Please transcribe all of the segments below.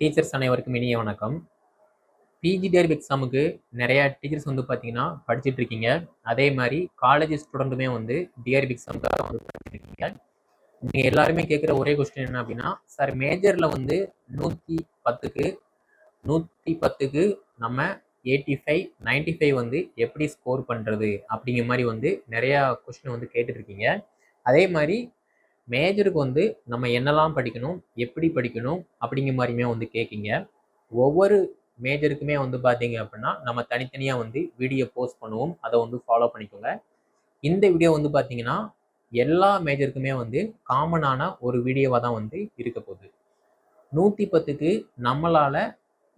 Teachers அனைவருக்கும் இனிய வணக்கம். பிஜி டேர்ப் எக்ஸாமுக்கு நிறையா டீச்சர்ஸ் வந்து பார்த்தீங்கன்னா படிச்சுட்டு இருக்கீங்க. அதே மாதிரி காலேஜ் ஸ்டூடெண்ட்டுமே வந்து டிஆர்பி எக்ஸாமுக்காக வந்து படிச்சுட்டு இருக்கீங்க. நீங்கள் எல்லாருமே கேட்குற ஒரே கொஸ்டின் என்ன அப்படின்னா சார் மேஜரில் வந்து நூற்றி பத்துக்கு நூற்றி பத்துக்கு நம்ம எயிட்டி ஃபைவ் நைன்டி ஃபைவ் வந்து எப்படி ஸ்கோர் பண்ணுறது அப்படிங்கிற மாதிரி வந்து நிறையா கொஸ்டின் வந்து கேட்டுட்ருக்கீங்க அதே மாதிரி மேஜருக்கு வந்து நம்ம என்னெல்லாம் படிக்கணும் எப்படி படிக்கணும் அப்படிங்கிற மாதிரியுமே வந்து கேட்குங்க. ஒவ்வொரு மேஜருக்குமே வந்து பார்த்தீங்க அப்படின்னா நம்ம தனித்தனியாக வந்து வீடியோ போஸ்ட் பண்ணுவோம். அதை வந்து ஃபாலோ பண்ணிக்கோங்க. இந்த வீடியோ வந்து பார்த்தீங்கன்னா எல்லா மேஜருக்குமே வந்து காமனான ஒரு வீடியோவாக தான் வந்து இருக்க போகுது. நூற்றி பத்துக்கு நம்மளால்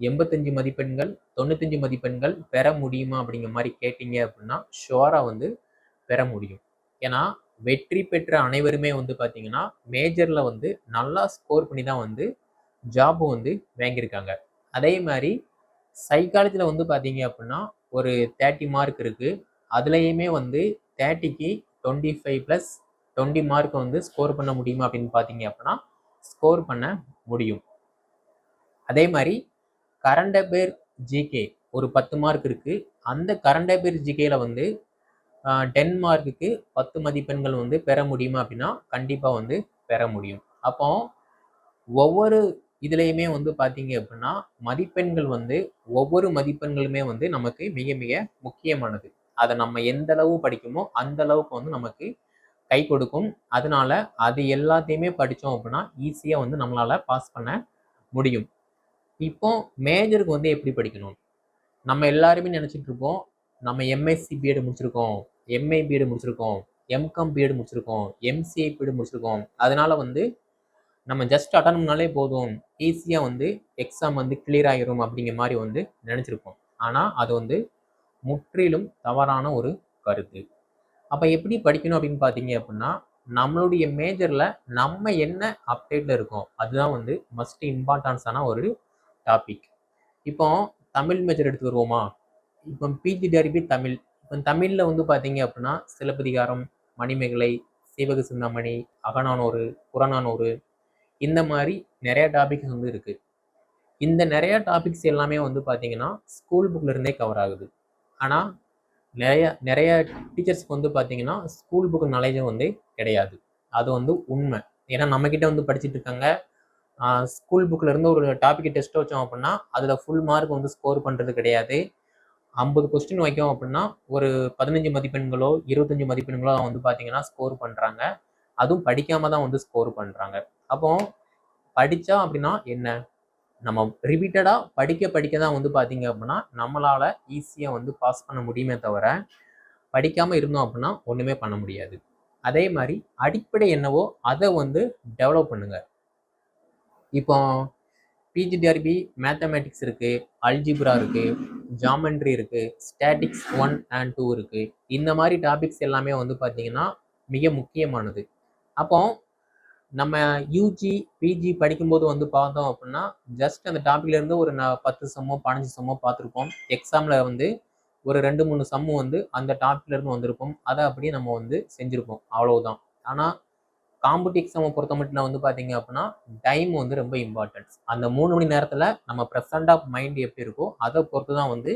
எண்பத்தஞ்சு மதிப்பெண்கள் தொண்ணூத்தஞ்சு மதிப்பெண்கள் பெற முடியுமா அப்படிங்கிற மாதிரி கேட்டிங்க அப்படின்னா ஷுவராக வந்து பெற முடியும். ஏன்னா வெற்றி பெற்ற அனைவருமே வந்து பார்த்தீங்கன்னா மேஜரில் வந்து நல்லா ஸ்கோர் பண்ணி தான் வந்து ஜாப் வந்து வாங்கியிருக்காங்க. அதே மாதிரி சைக்காலஜியில் வந்து பார்த்தீங்க அப்படின்னா ஒரு தேர்ட்டி மார்க் இருக்குது அதுலேயுமே வந்து தேர்ட்டிக்கு twenty five plus twenty mark வந்து ஸ்கோர் பண்ண முடியுமா அப்படின்னு பார்த்தீங்க அப்படின்னா ஸ்கோர் பண்ண முடியும். அதே மாதிரி கரண்ட் அஃபேர் ஜிகே ஒரு பத்து மார்க் இருக்குது அந்த கரண்ட் அஃபேர் ஜிகேயில் வந்து டென் மார்க்குக்கு பத்து மதிப்பெண்கள் வந்து பெற முடியுமா அப்படின்னா கண்டிப்பாக வந்து பெற முடியும். அப்போ ஒவ்வொரு இதுலேயுமே வந்து பார்த்தீங்க அப்படின்னா மதிப்பெண்கள் வந்து ஒவ்வொரு மதிப்பெண்களுமே வந்து நமக்கு மிக மிக முக்கியமானது. அதை நம்ம எந்த அளவு படிக்குமோ அந்த அளவுக்கு வந்து நமக்கு கை கொடுக்கும். அதனால அது எல்லாத்தையுமே படித்தோம் அப்படின்னா ஈஸியாக வந்து நம்மளால் பாஸ் பண்ண முடியும். இப்போ மேஜருக்கு வந்து எப்படி படிக்கணும்? நம்ம எல்லாருமே நினச்சிட்டு இருப்போம் நம்ம எம்எஸ்சி பிஎட் முடிச்சிருக்கோம். எம்ஏ பிஎட் முடிச்சிருக்கோம் எம்காம் பிஎட் முடிச்சிருக்கோம் எம்சிஏ பிஎட் முடிச்சிருக்கோம். அதனால வந்து நம்ம ஜஸ்ட் அட்டன் போதும். ஈஸியாக வந்து எக்ஸாம் வந்து கிளியர் ஆகிரும் அப்படிங்கிற மாதிரி வந்து நினச்சிருப்போம். ஆனால் அது வந்து முற்றிலும் தவறான ஒரு கருத்து. அப்போ எப்படி படிக்கணும் அப்படின்னு பார்த்தீங்க அப்படின்னா நம்மளுடைய மேஜரில் நம்ம என்ன அப்டேட்டில் இருக்கோம் அதுதான் வந்து மஸ்ட் இம்பார்ட்டன்ஸான ஒரு டாபிக் இப்போ தமிழ் மேஜர் எடுத்து வருவோமா? இப்போ பிஜி டெரிபி தமிழ் தமிழில் வந்து பார்த்தீங்க அப்படின்னா சிலப்பதிகாரம் மணிமேகலை சீவக சிந்தாமணி அகநானூறு புறநானூறு இந்த மாதிரி நிறைய டாபிக்ஸ் வந்து இருக்குது இந்த நிறைய டாபிக்ஸ் எல்லாமே வந்து பார்த்தீங்கன்னா ஸ்கூல் புக்கில் இருந்தே கவர் ஆகுது. ஆனால் நிறைய நிறைய டீச்சர்ஸ்க்கு வந்து பார்த்தீங்கன்னா ஸ்கூல் புக் நாலேஜும் வந்து கிடையாது. அது வந்து உண்மை. ஏன்னா நம்மக்கிட்ட வந்து படிச்சுட்டு இருக்காங்க. ஸ்கூல் புக்கில் இருந்து ஒரு டாபிக் டெஸ்ட் வச்சோம் அப்படின்னா அதில் ஃபுல் மார்க் வந்து ஸ்கோர் பண்ணுறது கிடையாது. ஐம்பது கொஸ்டின் வைக்கும் அப்படின்னா ஒரு பதினஞ்சு மதிப்பெண்களோ இருபத்தஞ்சி மதிப்பெண்களோ வந்து பார்த்தீங்கன்னா ஸ்கோர் பண்ணுறாங்க அதுவும் படிக்காம தான் வந்து ஸ்கோர் பண்ணுறாங்க அப்போ படித்தா அப்படின்னா என்ன? நம்ம ரிப்பீட்டடாக படிக்க படிக்க தான் வந்து பார்த்தீங்க அப்படின்னா நம்மளால் ஈஸியாக வந்து பாஸ் பண்ண முடியுமே தவிர படிக்காமல் இருந்தோம் அப்படின்னா ஒன்றுமே பண்ண முடியாது. அதே மாதிரி அடிப்படை என்னவோ அதை வந்து டெவலப் பண்ணுங்க. இப்போ பிஜிடிஆர்பி மேத்தமேட்டிக்ஸ் இருக்குது அல்ஜிப்ரா இருக்குது ஜாமெண்ட்ரி இருக்குது ஸ்டாட்டிக்ஸ் ஒன் அண்ட் டூ இருக்குது இந்த மாதிரி டாபிக்ஸ் எல்லாமே வந்து பார்த்திங்கன்னா மிக முக்கியமானது. அப்போ நம்ம யூஜி பிஜி படிக்கும்போது வந்து பார்த்தோம் அப்படின்னா ஜஸ்ட் அந்த டாப்பிக்லேருந்து ஒரு ந பத்து சம்மோ பதினஞ்சு சம்மோ பார்த்துருப்போம். எக்ஸாமில் வந்து ஒரு ரெண்டு மூணு சம்மு வந்து அந்த டாபிக்ல இருந்து வந்திருப்போம் அதை அப்படியே நம்ம வந்து செஞ்சுருப்போம். அவ்வளவுதான். ஆனால் காம்படி எக்ஸாமை பொறுத்த மட்டும் வந்து பார்த்தீங்க அப்படின்னா டைம் வந்து ரொம்ப இம்பார்ட்டன்ஸ் அந்த மூணு மணி நேரத்தில் நம்ம ப்ரெசண்ட் ஆஃப் மைண்ட் எப்படி இருக்கோ அதை பொறுத்து தான் வந்து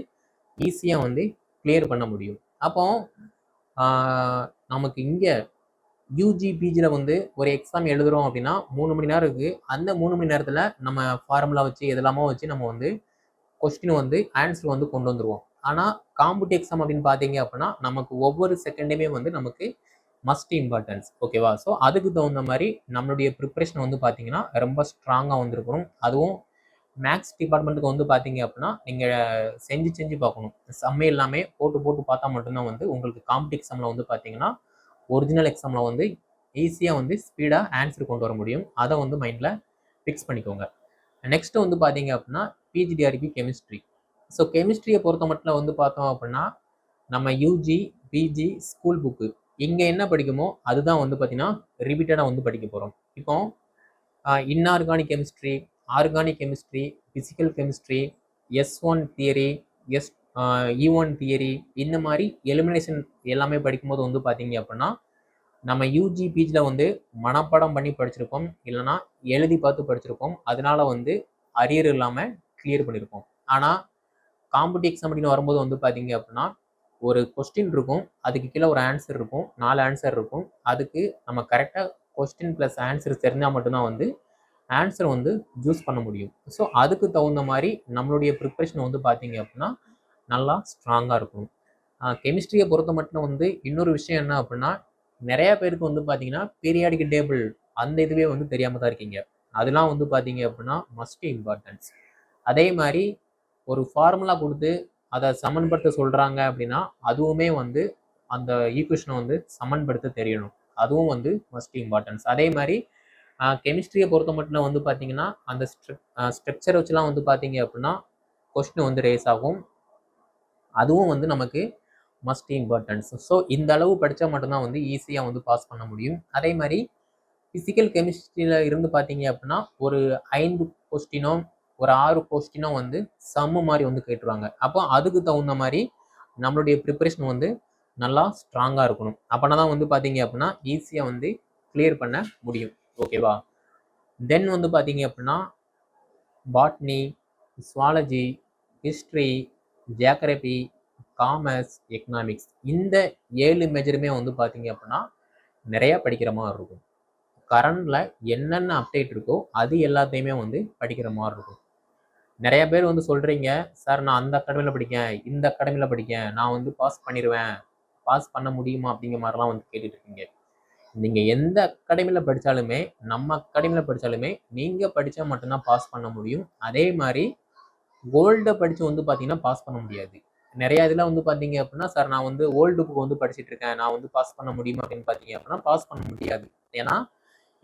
ஈஸியாக வந்து கிளியர் பண்ண முடியும். அப்போ நமக்கு இங்கே யூஜி பிஜியில் வந்து ஒரு எக்ஸாம் எழுதுகிறோம் அப்படின்னா மூணு மணி நேரம் இருக்குது அந்த மூணு மணி நேரத்தில் நம்ம ஃபார்முலா வச்சு எதெல்லாமோ வச்சு நம்ம வந்து கொஸ்டின் வந்து ஆன்சர் வந்து கொண்டு வந்துடுவோம் ஆனால் காம்படி எக்ஸாம் அப்படின்னு பார்த்தீங்க அப்படின்னா நமக்கு ஒவ்வொரு செகண்டுமே வந்து நமக்கு மஸ்ட் இம்பார்ட்டன்ஸ் ஓகேவா ஸோ அதுக்கு தகுந்த மாதிரி நம்மளுடைய ப்ரிப்ரேஷன் வந்து பார்த்தீங்கன்னா ரொம்ப ஸ்ட்ராங்காக வந்திருக்கணும். அதுவும் மேக்ஸ் டிபார்ட்மெண்ட்டுக்கு வந்து பார்த்தீங்க அப்படின்னா நீங்கள் செஞ்சு செஞ்சு பார்க்கணும். செம்மை எல்லாமே போட்டு போட்டு பார்த்தா மட்டும்தான் வந்து உங்களுக்கு காம்படிவ் எக்ஸாமில் வந்து பார்த்தீங்கன்னா ஒரிஜினல் எக்ஸாமில் வந்து ஈஸியாக வந்து ஸ்பீடாக ஆன்சர் கொண்டு வர முடியும். அதை வந்து மைண்டில் ஃபிக்ஸ் பண்ணிக்கோங்க. நெக்ஸ்ட்டு வந்து பார்த்தீங்க அப்படின்னா பிஜிடிஆர்பி கெமிஸ்ட்ரி ஸோ கெமிஸ்ட்ரியை பொறுத்த மட்டும் வந்து பார்த்தோம் அப்படின்னா நம்ம யூஜி பிஜி ஸ்கூல் புக்கு இங்கே என்ன படிக்குமோ அதுதான் வந்து பார்த்திங்கன்னா ரிப்பீட்டடாக வந்து படிக்க போகிறோம் இப்போ inorganic chemistry organic chemistry physical chemistry S one theory S E one theory இந்த மாதிரி எலிமினேஷன் எல்லாமே படிக்கும்போது வந்து பார்த்தீங்க அப்படின்னா நம்ம யூஜி பிஜியில் வந்து மனப்பாடம் பண்ணி படிச்சிருப்போம். இல்லைனா எழுதி பார்த்து படிச்சிருப்போம். அதனால வந்து அரியர் இல்லாமல் கிளியர் பண்ணியிருப்போம் ஆனால் காம்படி எக்ஸாம் அப்படின்னு வரும்போது வந்து பார்த்தீங்க அப்படின்னா ஒரு கொஸ்டின் இருக்கும் அதுக்கு கீழே ஒரு ஆன்சர் இருக்கும் நாலு ஆன்சர் இருக்கும். அதுக்கு நம்ம கரெக்டாக கொஸ்டின் ப்ளஸ் ஆன்சர் தெரிஞ்சால் மட்டும்தான் வந்து ஆன்சர் வந்து சூஸ் பண்ண முடியும். ஸோ அதுக்கு தகுந்த மாதிரி நம்மளுடைய ப்ரிப்ரேஷன் வந்து பார்த்தீங்க அப்படின்னா நல்லா ஸ்ட்ராங்காக இருக்கும் கெமிஸ்ட்ரியை பொறுத்த மட்டும் வந்து இன்னொரு விஷயம் என்ன அப்படின்னா நிறையா பேருக்கு வந்து பார்த்தீங்கன்னா பீரியாடிக் டேபிள் அந்த இதுவே வந்து தெரியாமல் தான் இருக்கீங்க. அதெல்லாம் வந்து பார்த்தீங்க அப்படின்னா மஸ்ட் இம்பார்ட்டன்ஸ் அதே மாதிரி ஒரு ஃபார்முலா கொடுத்து அதை சமன்படுத்த சொல்கிறாங்க அப்படின்னா அதுவுமே வந்து அந்த ஈக்குவேஷனை வந்து சமன்படுத்த தெரியணும். அதுவும் வந்து மஸ்ட் இம்பார்ட்டன்ஸ் அதே மாதிரி கெமிஸ்ட்ரியை பொறுத்த மட்டும் வந்து பார்த்தீங்கன்னா அந்த ஸ்ட்ரக்சர் வச்சுலாம் வந்து பார்த்தீங்க அப்படின்னா கொஸ்டின் வந்து ரேஸ் ஆகும். அதுவும் வந்து நமக்கு மஸ்ட் இம்பார்ட்டன்ஸ் ஸோ இந்த அளவு படித்தா மட்டும்தான் வந்து ஈஸியாக வந்து பாஸ் பண்ண முடியும். அதே மாதிரி ஃபிசிக்கல் கெமிஸ்ட்ரியில் இருந்து பார்த்தீங்க அப்படின்னா ஒரு ஐந்து கொஸ்டினோ ஒரு ஆறு கொஸ்டினும் வந்து சம்மு மாதிரி வந்து கேட்டுருவாங்க. அப்போ அதுக்கு தகுந்த மாதிரி நம்மளுடைய ப்ரிப்பரேஷன் வந்து நல்லா ஸ்ட்ராங்காக இருக்கணும். அப்போனா தான் வந்து பார்த்தீங்க அப்படின்னா ஈஸியாக வந்து கிளியர் பண்ண முடியும். ஓகேவா தென் வந்து பார்த்தீங்க அப்படின்னா botany zoology history geography commerce economics இந்த ஏழு மேஜருமே வந்து பார்த்தீங்க அப்படின்னா நிறையா படிக்கிற மாதிரி இருக்கும். கரண்டில் என்னென்ன அப்டேட் இருக்கோ அது எல்லாத்தையுமே வந்து படிக்கிற மாதிரி இருக்கும். நிறைய பேர் வந்து சொல்கிறீங்க சார் நான் அந்த அகாடமியில் படிக்கேன் இந்த அகாடமியில் படிக்கேன் நான் வந்து பாஸ் பண்ணிடுவேன் பாஸ் பண்ண முடியுமா? அப்படிங்கிற மாதிரிலாம் வந்து கேட்டுட்டு இருக்கீங்க. நீங்கள் எந்த அகாடமியில் படித்தாலுமே நம்ம அகாடமியில் படித்தாலுமே நீங்கள் படித்தா மட்டும்தான் பாஸ் பண்ண முடியும். அதே மாதிரி கோல்டை படித்து வந்து பார்த்தீங்கன்னா பாஸ் பண்ண முடியாது. நிறைய இதில் வந்து பார்த்தீங்க அப்படின்னா சார் நான் வந்து ஓல்டு புக் வந்து படிச்சுட்டு இருக்கேன் நான் வந்து பாஸ் பண்ண முடியுமா? அப்படின்னு பார்த்தீங்க அப்படின்னா பாஸ் பண்ண முடியாது. ஏன்னா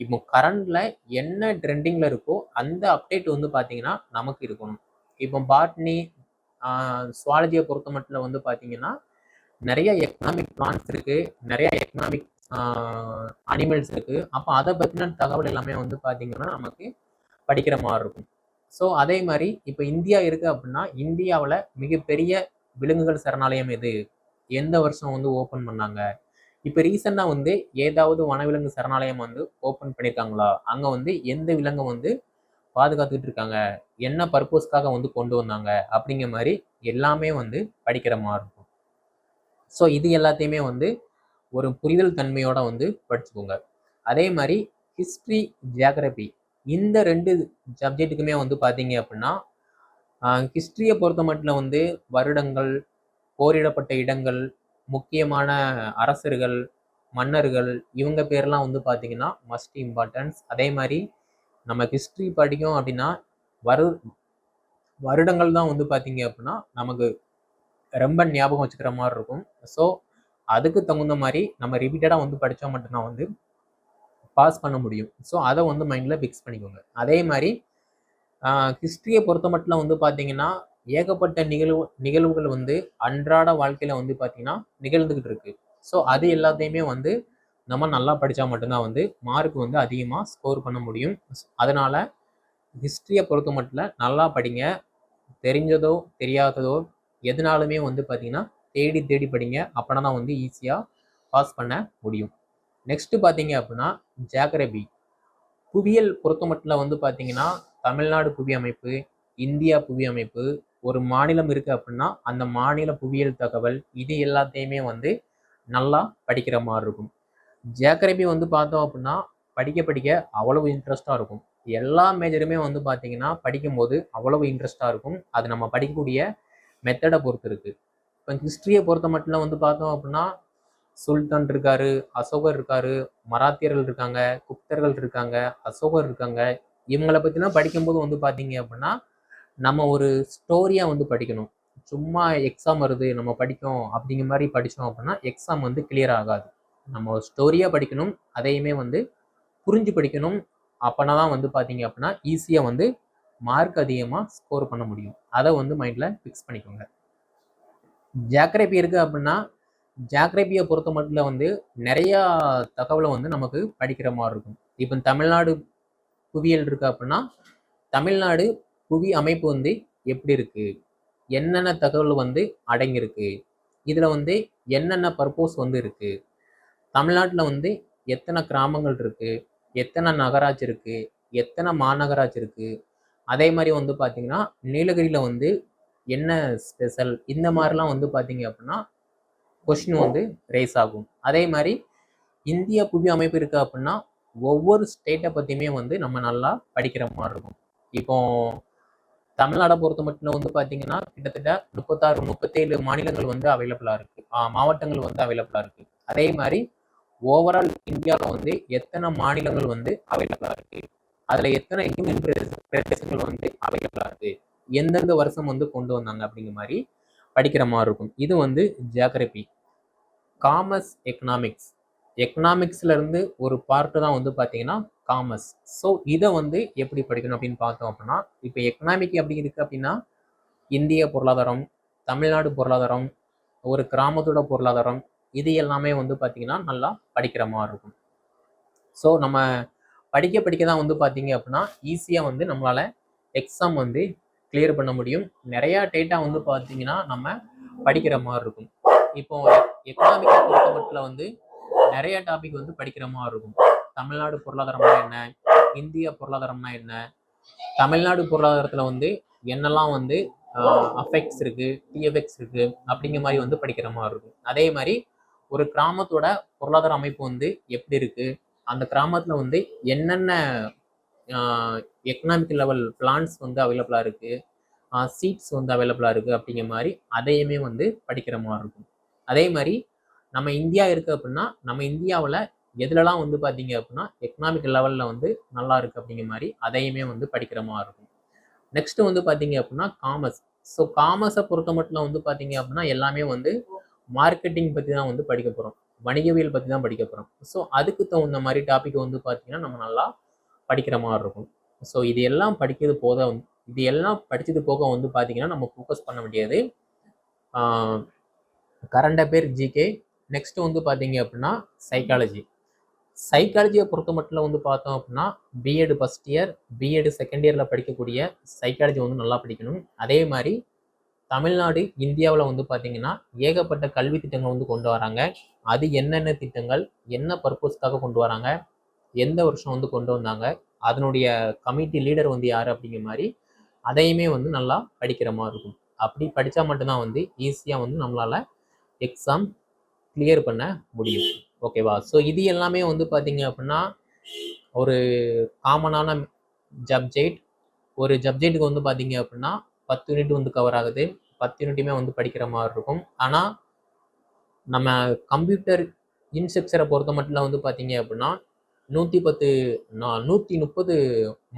இப்போ கரண்டில் என்ன ட்ரெண்டிங்கில் இருக்கோ அந்த அப்டேட் வந்து பார்த்தீங்கன்னா நமக்கு இருக்கணும். இப்போ பாட்னி சுவாலஜியை பொறுத்த மட்டும் வந்து பார்த்தீங்கன்னா நிறைய எக்கனாமிக் பிளான்ஸ் இருக்குது நிறைய எக்கனாமிக் அனிமல்ஸ் இருக்குது அப்போ அதை பற்றின தகவல் எல்லாமே வந்து பார்த்தீங்கன்னா நமக்கு படிக்கிற மாதிரி இருக்கும். ஸோ அதே மாதிரி இப்போ இந்தியா இருக்குது அப்படின்னா இந்தியாவில் மிகப்பெரிய விலங்குகள் சரணாலயம் எது? எந்த வருஷம் வந்து ஓப்பன் பண்ணாங்க? இப்போ ரீசெண்டாக வந்து ஏதாவது வனவிலங்கு சரணாலயம் வந்து ஓப்பன் பண்ணியிருக்காங்களா அங்கே வந்து எந்த விலங்கை வந்து பாதுகாத்துக்கிட்டு இருக்காங்க? என்ன பர்பஸ்க்காக வந்து கொண்டு வந்தாங்க? அப்படிங்கிற மாதிரி எல்லாமே வந்து படிக்கிற மாதிரி இருக்கும். ஸோ இது எல்லாத்தையுமே வந்து ஒரு புரிதல் தன்மையோட வந்து படிச்சுக்கோங்க. அதே மாதிரி ஹிஸ்ட்ரி ஜியாகிரபி இந்த ரெண்டு சப்ஜெக்ட்டுக்குமே வந்து பார்த்தீங்க அப்படின்னா ஹிஸ்ட்ரியை பொறுத்த மட்டும் வந்து வருடங்கள் போரிடப்பட்ட இடங்கள் முக்கியமான அரசர்கள் மன்னர்கள் இவங்க பேர்லாம் வந்து பார்த்தீங்கன்னா மஸ்ட் இம்பார்ட்டன்ஸ் அதே மாதிரி நம்ம ஹிஸ்ட்ரி படிக்கும் அப்படின்னா வரு வருடங்கள் தான் வந்து பார்த்தீங்க அப்படின்னா நமக்கு ரொம்ப ஞாபகம் வச்சுக்கிற மாதிரி இருக்கும். ஸோ அதுக்கு தகுந்த மாதிரி நம்ம ரிப்பீட்டடாக வந்து படித்தா மட்டும்தான் வந்து பாஸ் பண்ண முடியும். ஸோ அதை வந்து மைண்டில் ஃபிக்ஸ் பண்ணிக்கோங்க. அதே மாதிரி ஹிஸ்ட்ரியை பொறுத்த மட்டும் வந்து பார்த்தீங்கன்னா ஏகப்பட்ட நிகழ்வு நிகழ்வுகள் வந்து அன்றாட வாழ்க்கையில் வந்து பார்த்திங்கன்னா நிகழ்ந்துக்கிட்டு இருக்கு. ஸோ அது எல்லாத்தையுமே வந்து நம்ம நல்லா படித்தா மட்டும்தான் வந்து மார்க் வந்து அதிகமாக ஸ்கோர் பண்ண முடியும். அதனால் ஹிஸ்ட்ரியை பொறுத்த மட்டும் நல்லா படிங்க. தெரிஞ்சதோ தெரியாததோ எதுனாலுமே வந்து பார்த்திங்கன்னா தேடி தேடி படிங்க. அப்படின்னா தான் வந்து ஈஸியாக பாஸ் பண்ண முடியும். நெக்ஸ்ட்டு பார்த்தீங்க அப்படின்னா ஜாகிரபி புவியியல் பொறுத்த மட்டும் வந்து பார்த்தீங்கன்னா தமிழ்நாடு புவி அமைப்பு இந்தியா புவி அமைப்பு ஒரு மாநிலம் இருக்குது அப்படின்னா அந்த மாநில புவியியல் தகவல் இது எல்லாத்தையுமே வந்து நல்லா படிக்கிற மாதிரி இருக்கும். ஜியாகிரபி வந்து பார்த்தோம் அப்படின்னா படிக்க படிக்க அவ்வளவு இன்ட்ரெஸ்டாக இருக்கும். எல்லா மேஜருமே வந்து பார்த்தீங்கன்னா படிக்கும்போது அவ்வளவு இன்ட்ரெஸ்டாக இருக்கும். அது நம்ம படிக்கக்கூடிய மெத்தடை பொறுத்து இருக்குது இப்போ ஹிஸ்ட்ரியை பொறுத்த மட்டும் வந்து பார்த்தோம் அப்படின்னா சுல்தான் இருக்காரு அசோகர் இருக்காரு மராத்தியர்கள் இருக்காங்க குப்தர்கள் இருக்காங்க அசோகர் இருக்காங்க. இவங்களை பற்றிலாம் படிக்கும்போது வந்து பார்த்தீங்க அப்படின்னா நம்ம ஒரு ஸ்டோரியாக வந்து படிக்கணும். சும்மா எக்ஸாம் வருது நம்ம படிக்கும் அப்படிங்கிற மாதிரி படித்தோம் அப்படின்னா எக்ஸாம் வந்து கிளியர் ஆகாது. நம்ம ஒரு ஸ்டோரியாக படிக்கணும் அதையுமே வந்து புரிஞ்சு படிக்கணும். அப்போனா தான் வந்து பார்த்தீங்க அப்படின்னா ஈஸியாக வந்து மார்க் அதிகமாக ஸ்கோர் பண்ண முடியும். அதை வந்து மைண்டில் ஃபிக்ஸ் பண்ணிக்கோங்க. ஜாக்ரபி இருக்குது அப்படின்னா ஜாக்ரபியை பொறுத்த மட்டும் வந்து நிறையா தகவலை வந்து நமக்கு படிக்கிற மாதிரி இருக்கும். இப்போ தமிழ்நாடு புவியியல் இருக்குது அப்படின்னா தமிழ்நாடு புவி அமைப்பு வந்து எப்படி இருக்கு? என்னென்ன தகவல் வந்து அடங்கியிருக்கு? இதில் வந்து என்னென்ன பர்போஸ் வந்து இருக்கு? தமிழ்நாட்டில் வந்து எத்தனை கிராமங்கள் இருக்கு? எத்தனை நகராட்சி இருக்கு? எத்தனை மாநகராட்சி இருக்கு? அதே மாதிரி வந்து பார்த்தீங்கன்னா நீலகிரியில் வந்து என்ன ஸ்பெஷல் இந்த மாதிரிலாம் வந்து பார்த்தீங்க அப்படின்னா கொஷின் வந்து ரேஸ் ஆகும். அதே மாதிரி இந்திய புவி அமைப்பு இருக்கு அப்படின்னா ஒவ்வொரு ஸ்டேட்டை பற்றியுமே வந்து நம்ம நல்லா படிக்கிற மாதிரி இருக்கும். இப்போ தமிழ்நாடை பொறுத்த மட்டும் வந்து பார்த்தீங்கன்னா கிட்டத்தட்ட முப்பத்தாறு முப்பத்தேழு மாநிலங்கள் வந்து அவைலபிளாக இருக்கு. மாவட்டங்கள் வந்து அவைலபிளாக இருக்கு. அதே மாதிரி ஓவரால் இந்தியாவில் வந்து எத்தனை மாநிலங்கள் வந்து அவைலபிளாக இருக்கு? அதில் எத்தனை யூனியன் பிரதேசங்கள் வந்து அவைலபிளாக இருக்கு? எந்தெந்த வருஷம் வந்து கொண்டு வந்தாங்க அப்படிங்கிற மாதிரி படிக்கிற மாதிரி இருக்கும். இது வந்து ஜியாகிரபி காமர்ஸ் எக்கனாமிக்ஸ் எக்கனாமிக்ஸ்ல இருந்து ஒரு பார்ட்டு தான் வந்து பார்த்தீங்கன்னா காமர்ஸ் ஸோ இதை வந்து எப்படி படிக்கணும் அப்படின்னு பார்த்தோம் அப்படின்னா இப்போ எக்கனாமிக் எப்படி இருக்குது அப்படின்னா இந்திய பொருளாதாரம் தமிழ்நாடு பொருளாதாரம் ஒரு கிராமத்தோட பொருளாதாரம் இது எல்லாமே வந்து பார்த்திங்கன்னா நல்லா படிக்கிற மாதிரி இருக்கும். ஸோ நம்ம படிக்க படிக்க தான் வந்து பார்த்தீங்க அப்படின்னா ஈஸியாக வந்து நம்மளால் எக்ஸாம் வந்து கிளியர் பண்ண முடியும். நிறையா டேட்டா வந்து பார்த்தீங்கன்னா நம்ம படிக்கிற மாதிரி இருக்கும். இப்போ எக்கனாமிக்கை பொறுத்த மட்டும் வந்து நிறைய டாபிக் வந்து படிக்கிற மாதிரி இருக்கும். தமிழ்நாடு பொருளாதாரம்னா என்ன? இந்திய பொருளாதாரம்னா என்ன? தமிழ்நாடு பொருளாதாரத்தில் வந்து என்னெல்லாம் வந்து அஃபெக்ட்ஸ் இருக்கு டிஎஃப்எக்ஸ் இருக்கு அப்படிங்கிற மாதிரி வந்து படிக்கிற மாதிரி இருக்கும். அதே மாதிரி ஒரு கிராமத்தோட பொருளாதார அமைப்பு வந்து எப்படி இருக்கு? அந்த கிராமத்தில் வந்து என்னென்ன எக்கனாமிக் லெவல் பிளான்ஸ் வந்து அவைலபிளாக இருக்குது சீட்ஸ் வந்து அவைலபிளாக இருக்குது அப்படிங்கிற மாதிரி அதையுமே வந்து படிக்கிற மாதிரி இருக்கும். அதே மாதிரி நம்ம இந்தியா இருக்குது அப்படின்னா நம்ம இந்தியாவில் எதுலலாம் வந்து பார்த்தீங்க அப்படின்னா எக்கனாமிக் லெவலில் வந்து நல்லா இருக்குது அப்படிங்கிற மாதிரி அதையுமே வந்து படிக்கிற மாதிரி இருக்கும். நெக்ஸ்ட்டு வந்து பார்த்தீங்க அப்படின்னா காமர்ஸ் ஸோ காமர்ஸை பொறுத்த மட்டும் வந்து பார்த்தீங்க அப்படின்னா எல்லாமே வந்து மார்க்கெட்டிங் பற்றி தான் வந்து படிக்க போகிறோம் வணிகவியல் பற்றி தான் படிக்க போகிறோம் ஸோ அதுக்கு தகுந்த மாதிரி டாபிக் வந்து பார்த்தீங்கன்னா நம்ம நல்லா படிக்கிற மாதிரி இருக்கும். ஸோ இது எல்லாம் படிக்கிறது போத இது எல்லாம் படித்தது போக வந்து பார்த்தீங்கன்னா நம்ம ஃபோக்கஸ் பண்ண வேண்டியது கரண்ட் அஃபேர் ஜிகே நெக்ஸ்ட் வந்து பார்த்தீங்க அப்படின்னா சைக்காலஜி சைக்காலஜியை பொறுத்த மட்டும் வந்து பார்த்தோம் அப்படின்னா BEd first year BEd second இயரில் படிக்கக்கூடிய சைக்காலஜி வந்து நல்லா படிக்கணும். அதே மாதிரி தமிழ்நாடு இந்தியாவில் வந்து பார்த்திங்கன்னா ஏகப்பட்ட கல்வி திட்டங்கள் வந்து கொண்டு வராங்க. அது என்னென்ன திட்டங்கள் என்ன பர்பஸ்க்காக கொண்டு வராங்க எந்த வருஷம் வந்து கொண்டு வந்தாங்க அதனுடைய கமிட்டி லீடர் வந்து யார் அப்படிங்கிற மாதிரி அதையுமே வந்து நல்லா படிக்கிற மாதிரி இருக்கும். அப்படி படித்தா மட்டும்தான் வந்து ஈஸியாக வந்து நம்மளால் எக்ஸாம் கிளியர் பண்ண முடியும். ஓகேவா? ஸோ இது எல்லாமே வந்து பார்த்தீங்க அப்படின்னா ஒரு காமனான ஜப்ஜெட் ஒரு ஜப்ஜெட்டுக்கு வந்து பார்த்தீங்க அப்படின்னா பத்து யூனிட் வந்து கவர் ஆகுது. பத்து யூனிட்டுமே வந்து படிக்கிற மாதிரி இருக்கும். ஆனால் நம்ம கம்ப்யூட்டர் இன்ஸ்ட்ரக்சரை பொறுத்த மட்டும் வந்து பார்த்தீங்க அப்படின்னா நூற்றி பத்து நூற்றி முப்பது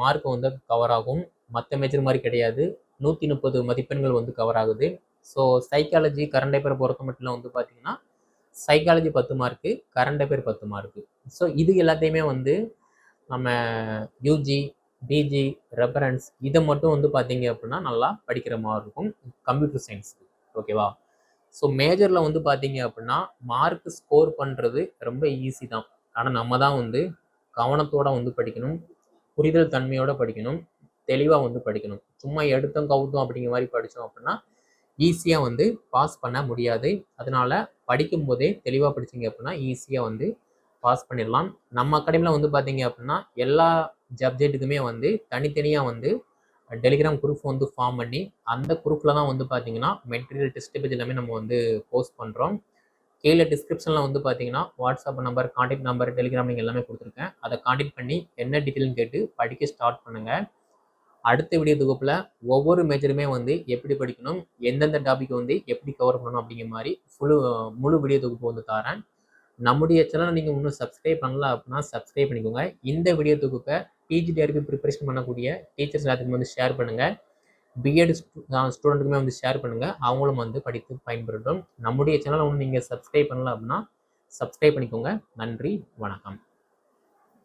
மார்க் வந்து கவர் ஆகும். மற்ற மேஜர் மாதிரி கிடையாது. நூற்றி முப்பது மதிப்பெண்கள் வந்து கவர் ஆகுது. ஸோ சைக்காலஜி கரண்ட் பேப்பரை பொறுத்த மட்டும் வந்து பார்த்தீங்கன்னா சைக்காலஜி பத்து மார்க்கு கரண்ட் அஃபேர் பத்து மார்க்கு ஸோ இது எல்லாத்தையுமே வந்து நம்ம யூஜி பிஜி ரெஃபரன்ஸ் இதை மட்டும் வந்து பார்த்தீங்க அப்படின்னா நல்லா படிக்கிற மாதிரி இருக்கும். கம்ப்யூட்டர் சயின்ஸ் ஓகேவா ஸோ மேஜரில் வந்து பார்த்தீங்க அப்படின்னா மார்க் ஸ்கோர் பண்ணுறது ரொம்ப ஈஸி தான். ஆனால் நம்ம தான் வந்து கவனத்தோடு வந்து படிக்கணும். புரிதல் தன்மையோடு படிக்கணும். தெளிவாக வந்து படிக்கணும். சும்மா எடுத்தோம் கவுத்தோம் அப்படிங்கிற மாதிரி படித்தோம் அப்படின்னா ஈஸியாக வந்து பாஸ் பண்ண முடியாது. அதனால் படிக்கும்போதே தெளிவாக படிச்சிங்க அப்படின்னா ஈஸியாக வந்து பாஸ் பண்ணிடலாம். நம்ம அகாடமியில் வந்து பார்த்தீங்க அப்படின்னா எல்லா சப்ஜெக்ட்டுக்குமே வந்து தனித்தனியாக வந்து டெலிகிராம் குரூப் வந்து ஃபார்ம் பண்ணி அந்த குரூப்பில் தான் வந்து பார்த்தீங்கன்னா மெட்டீரியல் டெஸ்ட் பேஜ் எல்லாமே நம்ம வந்து போஸ்ட் பண்ணுறோம் கீழே டிஸ்கிரிப்ஷனில் வந்து பார்த்தீங்கன்னா WhatsApp number contact number Telegram நீங்கள் எல்லாமே கொடுத்துருக்கேன். அதை காண்டாக்ட் பண்ணி என்ன டீட்டெயில்னு கேட்டு படிக்க ஸ்டார்ட் பண்ணுங்கள் அடுத்த வீடியோ தொகுப்பில் ஒவ்வொரு மேஜருமே வந்து எப்படி படிக்கணும் எந்தெந்த டாபிக் வந்து எப்படி கவர் பண்ணணும் அப்படிங்கிற மாதிரி ஃபுல்லு முழு வீடியோ தொகுப்பு வந்து தரேன். நம்முடைய சேனலை நீங்கள் இன்னும் சப்ஸ்கிரைப் பண்ணல அப்படின்னா சப்ஸ்கிரைப் பண்ணிக்கோங்க. இந்த வீடியோ தொகுப்பை பிஜிடிஆர்பி ப்ரிப்பரேஷன் பண்ணக்கூடிய டீச்சர்ஸ் எல்லாத்துக்குமே வந்து ஷேர் பண்ணுங்கள் பிஎட் ஸ்டூடெண்ட்டுக்குமே வந்து ஷேர் பண்ணுங்கள் அவங்களும் வந்து படித்து பயன்படுத்தும் நம்முடைய சேனலை ஒன்று நீங்கள் சப்ஸ்கிரைப் பண்ணல அப்படின்னா சப்ஸ்கிரைப் பண்ணிக்கோங்க. நன்றி வணக்கம்.